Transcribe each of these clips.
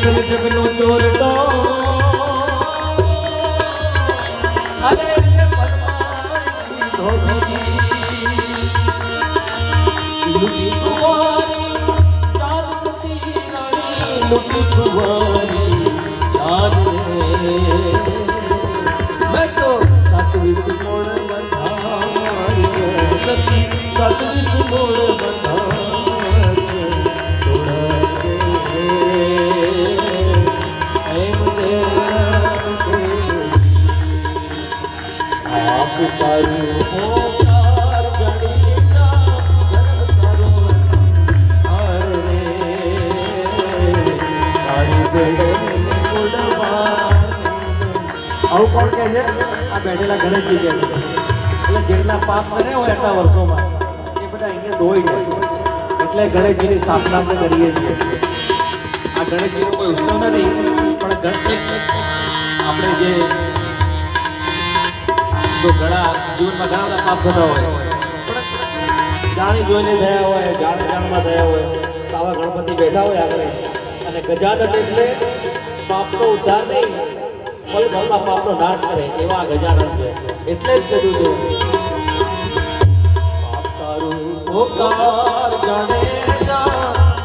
આજે જગનો અરે ચાર સતી રાણી ચાર રે. આવું કોણ કહે છે? આ બેઠેલા ગણેશજી કહે એટલે જેટલા પાપ કરે હોય એટલા વર્ષોમાં એ બધા અહીંયા ધોઈ જાય એટલે ગણેશજીની સ્થાપના આપણે કરીએ છીએ. આ ગણેશજીનો કોઈ ઉત્સવ નથી, પણ ગણપતિ આપણે જે જો ઘણા જીવનમાં ઘણા બધા પાપ થતા હોય. જાણી જોઈને થયા હોય, જાણે જાણમાં થયા હોય, તો આવા ગણપતિ બેઠા હોય આગળ. અને ગજાનન એટલે પાપનો ઉદ્ધાર નહીં પલ ભરમાં પાપનો નાશ કરે, એવા ગજાનન છે. એટલે જ કીધું છે.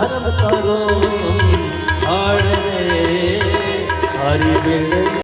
ધર્મ કરો હરે. હરી